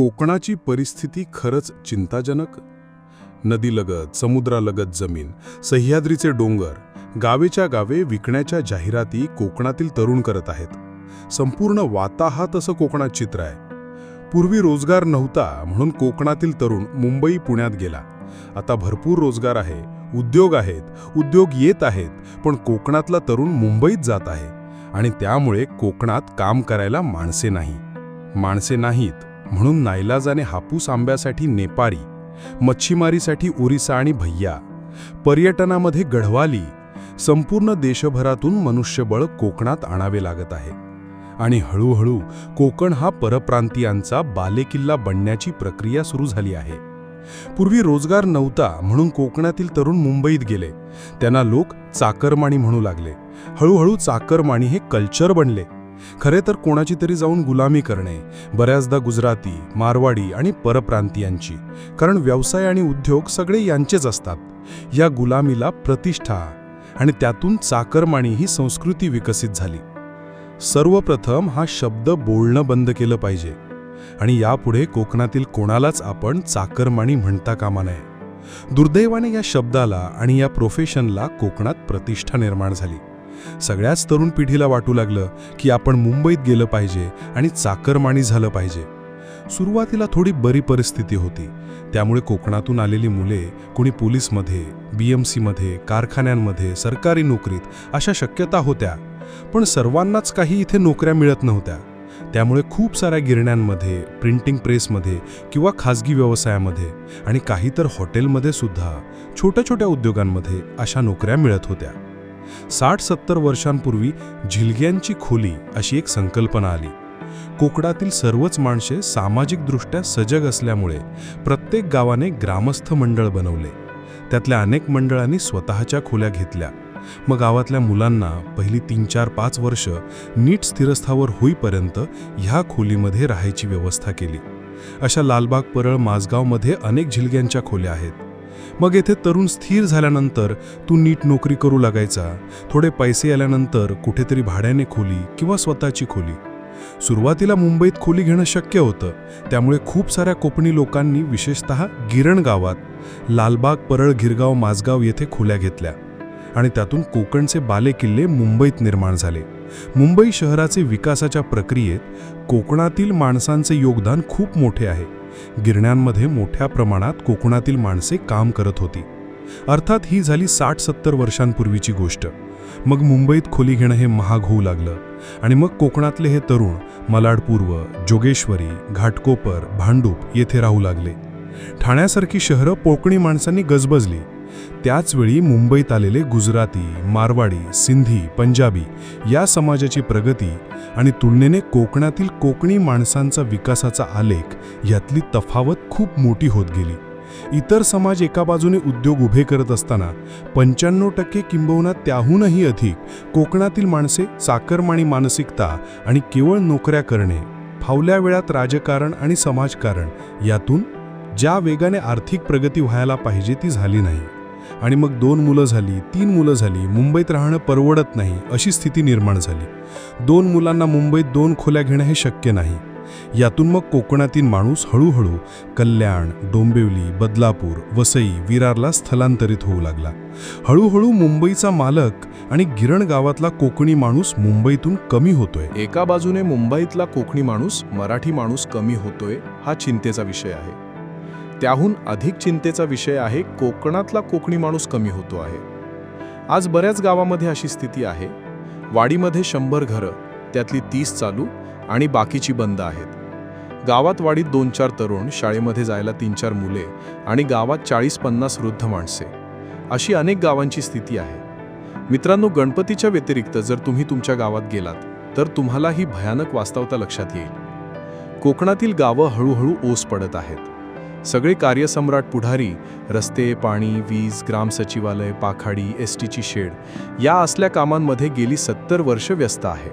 कोकणाची परिस्थिती खरंच चिंताजनक? नदीलगत समुद्रालगत जमीन सह्याद्रीचे डोंगर गावेच्या गावे विकण्याच्या जाहिराती कोकणातील तरुण करत आहेत. संपूर्ण वाताहात असं कोकणात चित्र आहे. पूर्वी रोजगार नव्हता म्हणून कोकणातील तरुण मुंबई पुण्यात गेला. आता भरपूर रोजगार आहे उद्योग आहेत उद्योग येत आहेत पण कोकणातला तरुण मुंबईत जात आहे आणि त्यामुळे कोकणात काम करायला माणसे नाही. माणसे नाहीत. म्हणून नाईलाजाने हापूस आंब्यासाठी नेपारी मच्छीमारीसाठी ओरिसा आणि भैया पर्यटनामध्ये गढवाली संपूर्ण देशभरातून मनुष्यबळ कोकणात आणावे लागत आहे. आणि हळूहळू कोकण हा परप्रांतीयांचा बालेकिल्ला बनण्याची प्रक्रिया सुरू झाली आहे. पूर्वी रोजगार नव्हता म्हणून कोकणातील तरुण मुंबईत गेले. त्यांना लोक चाकरमाणी म्हणू लागले. हळूहळू चाकरमाणी हे कल्चर बनले. खरे तर कोणाची तरी जाऊन गुलामी करणे बऱ्याचदा गुजराती मारवाडी आणि परप्रांतीयांची. कारण व्यवसाय आणि उद्योग सगळे यांचेच असतात. या गुलामीला प्रतिष्ठा आणि त्यातून चाकरमाणी ही संस्कृती विकसित झाली. सर्वप्रथम हा शब्द बोलणं बंद केलं पाहिजे. आणि यापुढे कोकणातील कोणालाच आपण चाकरमाणी म्हणता कामा नये. दुर्दैवाने या शब्दाला आणि या प्रोफेशनला कोकणात प्रतिष्ठा निर्माण झाली. सगळ्याच तरुण पिढीला वाटू लागलं की आपण मुंबईत गेलं पाहिजे आणि चाकरमाणी झालं पाहिजे. सुरुवातीला थोडी बरी परिस्थिती होती. त्यामुळे कोकणातून आलेली मुले कोणी पोलीसमध्ये बी एम सीमध्ये कारखान्यांमध्ये सरकारी नोकरीत अशा शक्यता होत्या. पण सर्वांनाच काही इथे नोकऱ्या मिळत नव्हत्या. त्यामुळे खूप साऱ्या गिरण्यांमध्ये प्रिंटिंग प्रेसमध्ये किंवा खाजगी व्यवसायामध्ये आणि काही तर हॉटेलमध्ये सुद्धा छोट्या छोट्या उद्योगांमध्ये अशा नोकऱ्या मिळत होत्या. साठ सत्तर वर्षांपूर्वी झिलग्यांची खोली अशी एक संकल्पना आली. कोकणातील सर्वच माणसे सामाजिकदृष्ट्या सजग असल्यामुळे प्रत्येक गावाने ग्रामस्थ मंडळ बनवले. त्यातल्या अनेक मंडळांनी स्वतःच्या खोल्या घेतल्या. मग गावातल्या मुलांना पहिली तीन चार पाच वर्ष नीट स्थिरस्थावर होईपर्यंत ह्या खोलीमध्ये राहायची व्यवस्था केली. अशा लालबाग परळ माझगावमध्ये अनेक झिलग्यांच्या खोल्या आहेत. मग येथे तरुण स्थिर झाल्यानंतर तू नीट नोकरी करू लागायचा. थोडे पैसे आल्यानंतर कुठेतरी भाड्याने खोली किंवा स्वतःची खोली. सुरुवातीला मुंबईत खोली घेणं शक्य होतं. त्यामुळे खूप साऱ्या कोकणी लोकांनी विशेषतः गिरण गावात लालबाग परळ गिरगाव माझगाव येथे खोल्या घेतल्या. आणि त्यातून कोकणचे बालेकिल्ले मुंबईत निर्माण झाले. मुंबई शहराचे विकासाच्या प्रक्रियेत कोकणातील माणसांचे योगदान खूप मोठे आहे. गिरण्यांमध्ये मोठ्या प्रमाणात कोकणातील माणसे काम करत होती. अर्थात ही झाली साठ सत्तर वर्षांपूर्वीची गोष्ट. मग मुंबईत खोली घेणं हे महाग होऊ लागलं आणि मग कोकणातले हे तरुण मलाडपूर्व जोगेश्वरी घाटकोपर भांडूप येथे राहू लागले. ठाण्यासारखी शहरं पोकणी माणसांनी गजबजली. त्याचवेळी मुंबईत आलेले गुजराती मारवाडी सिंधी पंजाबी या समाजाची प्रगती आणि तुलनेने कोकणातील कोकणी माणसांचा विकासाचा आलेख यातली तफावत खूप मोठी होत गेली. इतर समाज एका बाजूने उद्योग उभे करत असताना पंच्याण्णव टक्के किंबहुना त्याहूनही अधिक कोकणातील माणसे चाकरमाणी मानसिकता आणि केवळ नोकऱ्या करणे फावल्या वेळात राजकारण आणि समाजकारण यातून ज्या वेगाने आर्थिक प्रगती व्हायला पाहिजे ती झाली नाही. आणि मग दोन मुलं झाली तीन मुलं झाली मुंबईत राहणं परवडत नाही अशी स्थिती निर्माण झाली. दोन मुलांना मुंबईत दोन खोल्या घेणं हे शक्य नाही. यातून मग कोकणातील माणूस हळूहळू कल्याण डोंबिवली बदलापूर वसई विरारला स्थलांतरित होऊ लागला. हळूहळू मुंबईचा मालक आणि गिरण गावातला कोकणी माणूस मुंबईतून कमी होतोय. एका बाजूने मुंबईतला कोकणी माणूस मराठी माणूस कमी होतोय हा चिंतेचा विषय आहे. त्याहून अधिक चिंतेचा विषय आहे कोकणातला कोकणी माणूस कमी होतो आहे. आज बऱ्याच गावामध्ये अशी स्थिती आहे. वाडीमध्ये शंभर घरं त्यातली तीस चालू आणि बाकीची बंद आहेत. गावात वाडीत दोन चार तरुण शाळेमध्ये जायला तीन चार मुले आणि गावात चाळीस पन्नास वृद्ध माणसे. अशी अनेक गावांची स्थिती आहे. मित्रांनो गणपतीच्या व्यतिरिक्त जर तुम्ही तुमच्या गावात गेलात तर तुम्हाला ही भयानक वास्तवता लक्षात येईल. कोकणातील गावं हळूहळू ओस पडत आहेत. सगळे कार्यसम्राट पुढारी रस्ते पाणी वीज ग्राम सचिवालय पाखाडी एस टीची शेड या असल्या कामांमध्ये गेली सत्तर वर्ष व्यस्त आहे.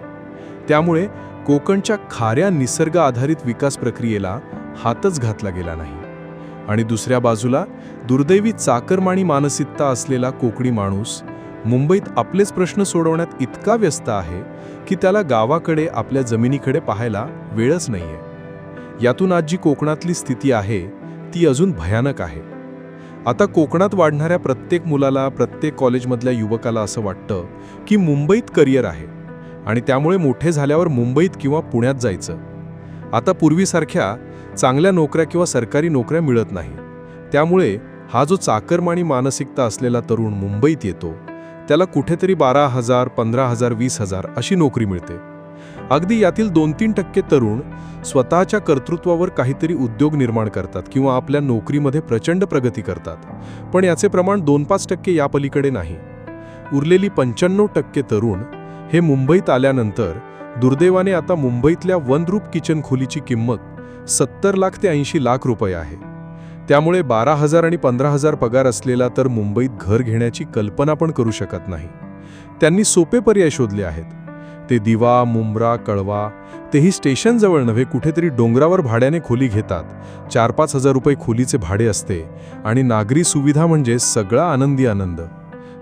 त्यामुळे कोकणच्या खाऱ्या निसर्ग आधारित विकास प्रक्रियेला हातच घातला गेला नाही. आणि दुसऱ्या बाजूला दुर्दैवी चाकरमाणी मानसिकता असलेला कोकणी माणूस मुंबईत आपलेच प्रश्न सोडवण्यात इतका व्यस्त आहे की त्याला गावाकडे आपल्या जमिनीकडे पाहायला वेळच नाहीये. यातून आज जी कोकणातली स्थिती आहे ती अजून भयानक आहे. आता कोकणात वाढणाऱ्या प्रत्येक मुलाला प्रत्येक कॉलेजमधल्या युवकाला असं वाटतं की मुंबईत करिअर आहे आणि त्यामुळे मोठे झाल्यावर मुंबईत किंवा पुण्यात जायचं. आता पूर्वीसारख्या चांगल्या नोकऱ्या किंवा सरकारी नोकऱ्या मिळत नाही. त्यामुळे हा जो चाकरमाणी मानसिकता असलेला तरुण मुंबईत येतो त्याला कुठेतरी बारा हजार पंधरा हजार वीस हजार अशी नोकरी मिळते. अगदी यातील दोन तीन टक्के तरुण स्वतःच्या कर्तृत्वावर काहीतरी उद्योग निर्माण करतात किंवा आपल्या नोकरीमध्ये प्रचंड प्रगती करतात. पण याचे प्रमाण दोन पाच टक्के यापलीकडे नाही. उरलेली पंच्याण्णव टक्के तरुण हे मुंबईत आल्यानंतर दुर्दैवाने आता मुंबईतल्या वनरूप किचन खोलीची किंमत सत्तर लाख ते ऐंशी लाख रुपये आहे. त्यामुळे बारा हजार आणि पंधरा हजार पगार असलेला तर मुंबईत घर घेण्याची कल्पना पण करू शकत नाही. त्यांनी सोपे पर्याय शोधले आहेत. ते दिवा मुंब्रा कळवा तेही स्टेशनजवळ नव्हे कुठेतरी डोंगरावर भाड्याने खोली घेतात. चार पाच हजार रुपये खोलीचे भाडे असते आणि नागरी सुविधा म्हणजे सगळा आनंदी आनंद.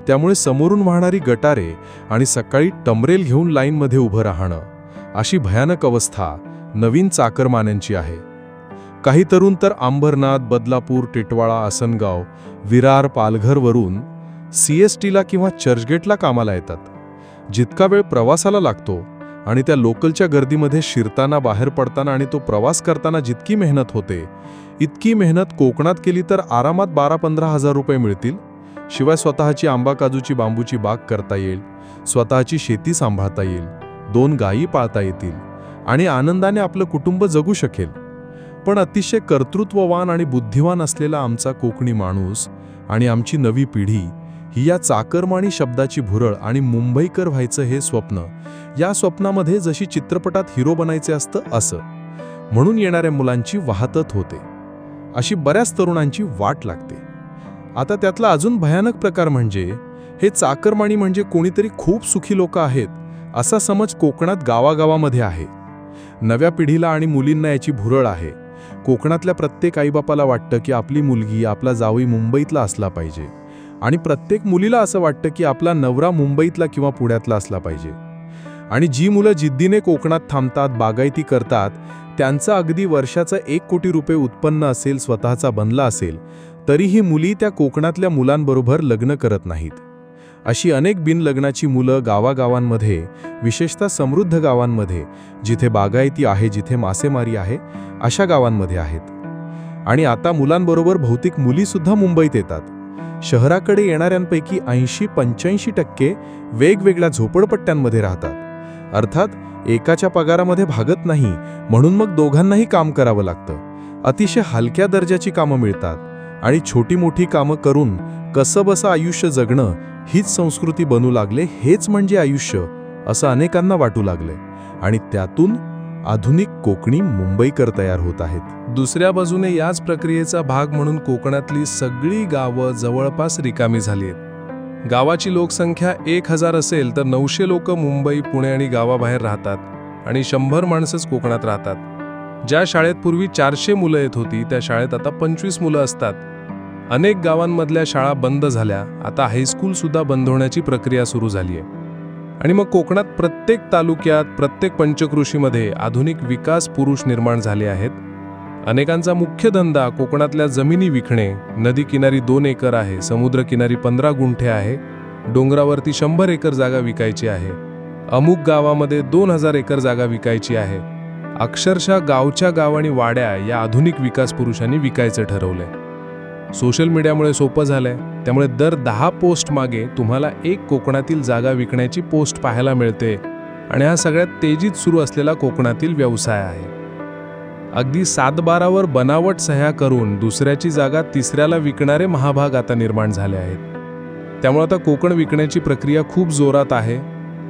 त्यामुळे समोरून वाहणारी गटारे आणि सकाळी टमरेल घेऊन लाईनमध्ये उभं राहणं अशी भयानक अवस्था नवीन चाकरमान्यांची आहे. काही तरुण तर अंबरनाथ बदलापूर टिटवाळा आसनगाव विरार पालघरवरून सी एस टीला किंवा चर्चगेटला कामाला येतात. जितका वेळ प्रवासाला लागतो आणि त्या लोकलच्या गर्दीमध्ये शिरताना बाहेर पडताना आणि तो प्रवास करताना जितकी मेहनत होते इतकी मेहनत कोकणात केली तर आरामात बारा पंधरा हजार रुपये मिळतील. शिवाय स्वतःची आंबा काजूची बांबूची बाग करता येईल स्वतःची शेती सांभाळता येईल दोन गायी पाळता येतील आणि आनंदाने आपलं कुटुंब जगू शकेल. पण अतिशय कर्तृत्ववान आणि बुद्धिवान असलेला आमचा कोकणी माणूस आणि आमची नवी पिढी ही या चाकरमाणी शब्दाची भुरळ आणि मुंबईकर व्हायचं हे स्वप्न. या स्वप्नामध्ये जशी चित्रपटात हिरो बनायचे असतं असं. म्हणून येणाऱ्या मुलांची वाहतत होते. अशी बऱ्याच तरुणांची वाट लागते. आता त्यातला अजून भयानक प्रकार म्हणजे हे चाकरमाणी म्हणजे कोणीतरी खूप सुखी लोक आहेत असा समज कोकणात गावागावामध्ये आहे. नव्या पिढीला आणि मुलींना याची भुरळ आहे. कोकणातल्या प्रत्येक आईबापाला वाटतं की आपली मुलगी आपला जावई मुंबईतला असला पाहिजे. आणि प्रत्येक मुलीला असं वाटतं की आपला नवरा मुंबईतला किंवा पुण्यातला असला पाहिजे. आणि जी मुलं जिद्दीने कोकणात थांबतात बागायती करतात त्यांचं अगदी वर्षाचं एक कोटी रुपये उत्पन्न असेल स्वतःचा बनला असेल तरीही मुली त्या कोकणातल्या मुलांबरोबर लग्न करत नाहीत. अशी अनेक बिनलग्नाची मुलं गावागावांमध्ये विशेषतः समृद्ध गावांमध्ये जिथे बागायती आहे जिथे मासेमारी आहे अशा गावांमध्ये आहेत. आणि आता मुलांबरोबर भौतिक मुलीसुद्धा मुंबईत येतात. शहराकडे येणाऱ्यांपैकी ऐंशी पंच्याऐंशी टक्के वेगवेगळ्या झोपडपट्ट्यांमध्ये राहतात. अर्थात एकाच्या पगारामध्ये भागत नाही म्हणून मग दोघांनाही काम करावं लागतं. अतिशय हलक्या दर्जाची कामं मिळतात आणि छोटी मोठी कामं करून कसंबसं आयुष्य जगणं हीच संस्कृती बनू लागले हेच म्हणजे आयुष्य असं अनेकांना वाटू लागले आणि त्यातून आधुनिक कोकणी मुंबईकर तयार होत आहेत. दुसऱ्या बाजूने याच प्रक्रियेचा भाग म्हणून कोकणातली सगळी गावं जवळपास रिकामी झाली आहेत. गावाची लोकसंख्या एक हजार असेल तर नऊशे लोक मुंबई पुणे आणि गावाबाहेर राहतात आणि शंभर माणसंच कोकणात राहतात. ज्या शाळेत पूर्वी चारशे मुलं येत होती त्या शाळेत आता पंचवीस मुलं असतात. अनेक गावांमधल्या शाळा बंद झाल्या आता हायस्कूल सुद्धा बंद होण्याची प्रक्रिया सुरू झाली आहे. आणि मग कोकणात प्रत्येक तालुक्यात प्रत्येक पंचकृषीमध्ये आधुनिक विकास पुरुष निर्माण झाले आहेत. अनेकांचा मुख्य धंदा कोकणातल्या जमिनी विकणे नदी किनारी दोन एकर आहे समुद्र किनारी पंधरा गुंठे आहे डोंगरावरती शंभर एकर जागा विकायची आहे. अमुक गावामध्ये दोन हजार एकर जागा विकायची आहे. अक्षरशः गावच्या गाव आणि वाड्या या आधुनिक विकास पुरुषांनी विकायचं ठरवलंय. सोशल मीडियामुळे सोपं झालंय. त्यामुळे दर दहा पोस्ट मागे तुम्हाला एक कोकणातील जागा विकण्याची पोस्ट पाहायला मिळते. आणि हा सगळ्यात तेजीत सुरू असलेला कोकणातील व्यवसाय आहे. अगदी सातबारावर बनावट सह्या करून दुसऱ्याची जागा तिसऱ्याला विकणारे महाभाग आता निर्माण झाले आहेत. त्यामुळे आता कोकण विकण्याची प्रक्रिया खूप जोरात आहे.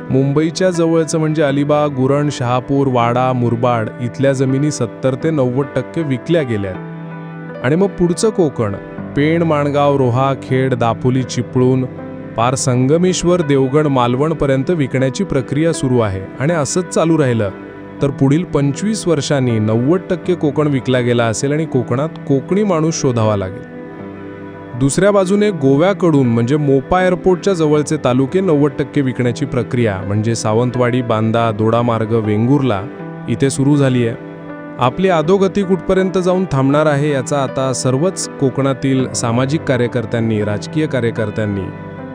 मुंबईच्या जवळचं म्हणजे अलिबाग गुरण शहापूर वाडा मुरबाड इथल्या जमिनी सत्तर ते नव्वद टक्के विकल्या गेल्यात. आणि मग पुढचं कोकण पेण माणगाव रोहा खेड दापोली चिपळूण पार संगमेश्वर देवगड मालवणपर्यंत विकण्याची प्रक्रिया सुरू आहे आणि असंच चालू राहिलं. तर पुढील पंचवीस वर्षांनी नव्वद टक्के कोकण विकला गेला असेल आणि कोकणात कोकणी माणूस शोधावा लागेल. दुसऱ्या बाजूने गोव्याकडून म्हणजे मोपा एअरपोर्टच्या जवळचे तालुके नव्वद टक्के विकण्याची प्रक्रिया म्हणजे सावंतवाडी बांदा दोडामार्ग वेंगुर्ला इथे सुरू झाली आहे आपली अधोगती कुठपर्यंत जाऊन थांबणार आहे याचा आता सर्वच कोकणातील सामाजिक कार्यकर्त्यांनी राजकीय कार्यकर्त्यांनी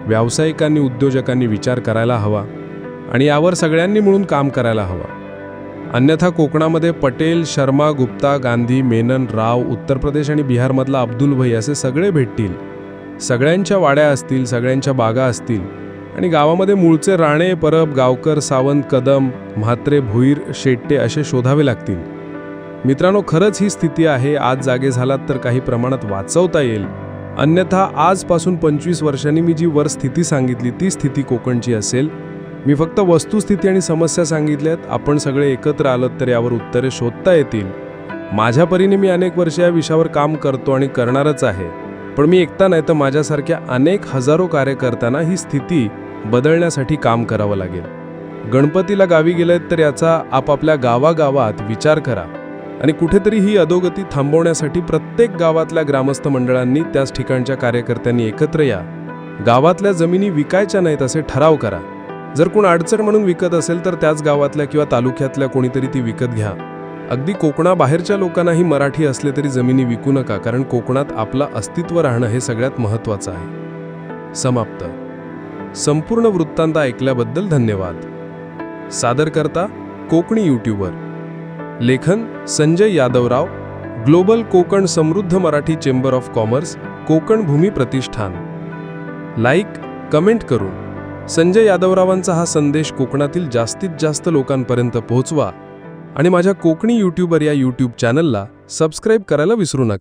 व्यावसायिकांनी उद्योजकांनी विचार करायला हवा आणि यावर सगळ्यांनी मिळून काम करायला हवं. अन्यथा कोकणामध्ये पटेल शर्मा गुप्ता गांधी मेनन राव उत्तर प्रदेश आणि बिहारमधला अब्दुल भाई असे सगळे भेटतील. सगळ्यांच्या वाड्या असतील सगळ्यांच्या बागा असतील आणि गावामध्ये मूळचे राणे परब गावकर सावंत कदम म्हात्रे भुईर शेट्टे असे शोधावे लागतील. मित्रांनो खरंच ही स्थिती आहे. आज जागे झालात तर काही प्रमाणात वाचवता येईल. अन्यथा आजपासून पंचवीस वर्षांनी मी जी वर स्थिती सांगितली ती स्थिती कोकणची असेल. मी फक्त वस्तुस्थिती आणि समस्या सांगितल्यात. आपण सगळे एकत्र आलोत तर यावर उत्तरे शोधता येतील. माझ्या परीने मी अनेक वर्ष या विषयावर काम करतो आणि करणारच आहे. पण मी एकटा नाही तर माझ्यासारख्या अनेक हजारो कार्यकर्त्यांना ही स्थिती बदलण्यासाठी काम करावं लागेल. गणपतीला गावी गेलेत तर याचा आपापल्या गावागावात विचार करा. आणि कुठेतरी ही अधोगती थांबवण्यासाठी प्रत्येक गावातल्या ग्रामस्थ मंडळांनी त्याच ठिकाणच्या कार्यकर्त्यांनी एकत्र या. गावातल्या जमिनी विकायच्या नाहीत असे ठराव करा. जर कोण अडचण म्हणून विकत असेल तर त्याच गावातल्या किंवा तालुक्यातल्या कोणीतरी ती विकत घ्या. अगदी कोकणाबाहेरच्या लोकांनाही मराठी असले तरी जमिनी विकू नका कारण कोकणात आपलं अस्तित्व राहणं हे सगळ्यात महत्त्वाचं आहे. समाप्त. संपूर्ण वृत्तांत ऐकल्याबद्दल धन्यवाद. सादर करता कोकणी यूट्यूबर लेखन Sanjay Yadavrao global Konkan Samruddha Marathi chamber of commerce Konkan Bhoomi Pratishthan. Like comment करून. संजय यादवरावांचा हा संदेश कोकणातील जास्तीत जास्त लोकांपर्यंत पोहोचवा आणि माझ्या कोकणी यूट्यूबर या यूट्यूब चॅनलला सबस्क्राईब करायला विसरू नका.